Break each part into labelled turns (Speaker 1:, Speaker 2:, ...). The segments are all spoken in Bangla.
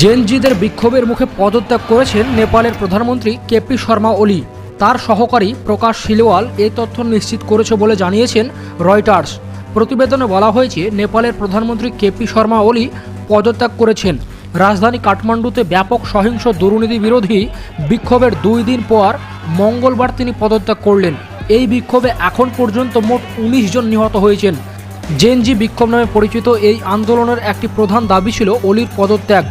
Speaker 1: জেনজিদের বিক্ষোভের মুখে পদত্যাগ করেছেন নেপালের প্রধানমন্ত্রী কেপি শর্মা ওলি। তার সহকারী প্রকাশ শিলওয়াল এই তথ্য নিশ্চিত করেছে বলে জানিয়েছেন রয়টার্স। প্রতিবেদনে বলা হয়েছে, নেপালের প্রধানমন্ত্রী কেপি শর্মা ওলি পদত্যাগ করেছেন। রাজধানী কাঠমান্ডুতে ব্যাপক সহিংস দুর্নীতি বিরোধী বিক্ষোভের দুই দিন পর মঙ্গলবার তিনি পদত্যাগ করলেন। এই বিক্ষোভে এখন পর্যন্ত মোট উনিশ জন নিহত হয়েছেন। জেনজি বিক্ষোভ নামে পরিচিত এই আন্দোলনের একটি প্রধান দাবি ছিল অলির পদত্যাগ।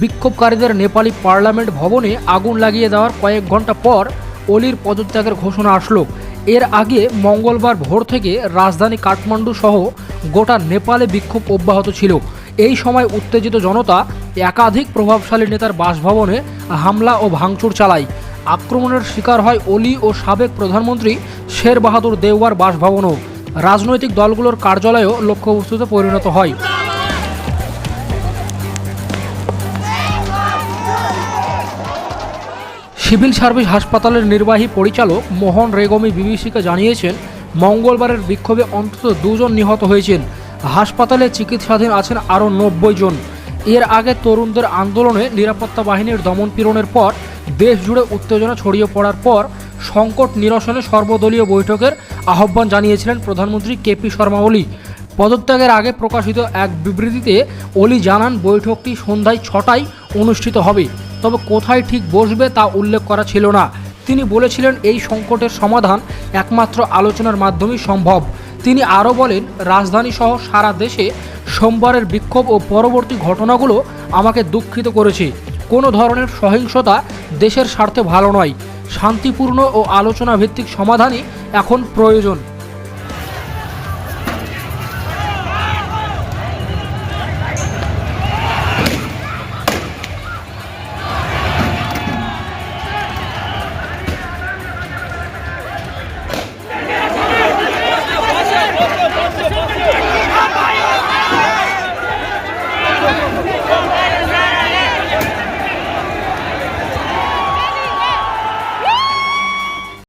Speaker 1: বিক্ষোভকারীদের নেপালি পার্লামেন্ট ভবনে আগুন লাগিয়ে দেওয়ার কয়েক ঘণ্টা পর অলির পদত্যাগের ঘোষণা আসলো। এর আগে মঙ্গলবার ভোর থেকে রাজধানী কাঠমান্ডু সহ গোটা নেপালে বিক্ষোভ অব্যাহত ছিল। এই সময় উত্তেজিত জনতা একাধিক প্রভাবশালী নেতার বাসভবনে হামলা ও ভাঙচুর চালায়। আক্রমণের শিকার হয় অলি ও সাবেক প্রধানমন্ত্রী শের বাহাদুর দেওয়ার বাসভবনও। রাজনৈতিক দলগুলোর কার্যালয়ও লক্ষ্যবস্তুতে পরিণত হয়। সিভিল সার্ভিস হাসপাতালের নির্বাহী পরিচালক মোহন রেগমি বিবিসিকে জানিয়েছেন, মঙ্গলবারের বিক্ষোভে অন্তত দুজন নিহত হয়েছেন। হাসপাতালে চিকিৎসাধীন আছেন আরও নব্বই জন। এর আগে তরুণদের আন্দোলনে নিরাপত্তা বাহিনীর দমনপীড়নের পর দেশ জুড়ে উত্তেজনা ছড়িয়ে পড়ার পর সংকট নিরসনে সর্বদলীয় বৈঠকের আহ্বান জানিয়েছিলেন প্রধানমন্ত্রী কেপি শর্মা ওলি। পদত্যাগের আগে প্রকাশিত এক বিবৃতিতে অলি জানান, বৈঠকটি সন্ধ্যায় ছটায় অনুষ্ঠিত হবে। তবে কোথায় ঠিক বসবে তা উল্লেখ করা ছিল না। তিনি বলেছিলেন, এই সংকটের সমাধান একমাত্র আলোচনার মাধ্যমেই সম্ভব। তিনি আরও বলেন, রাজধানী সহ সারা দেশে সোমবারের বিক্ষোভ ও পরবর্তী ঘটনাগুলো আমাকে দুঃখিত করেছে। কোনো ধরনের সহিংসতা দেশের স্বার্থে ভালো নয়। শান্তিপূর্ণ ও আলোচনা ভিত্তিক সমাধানই এখন প্রয়োজন।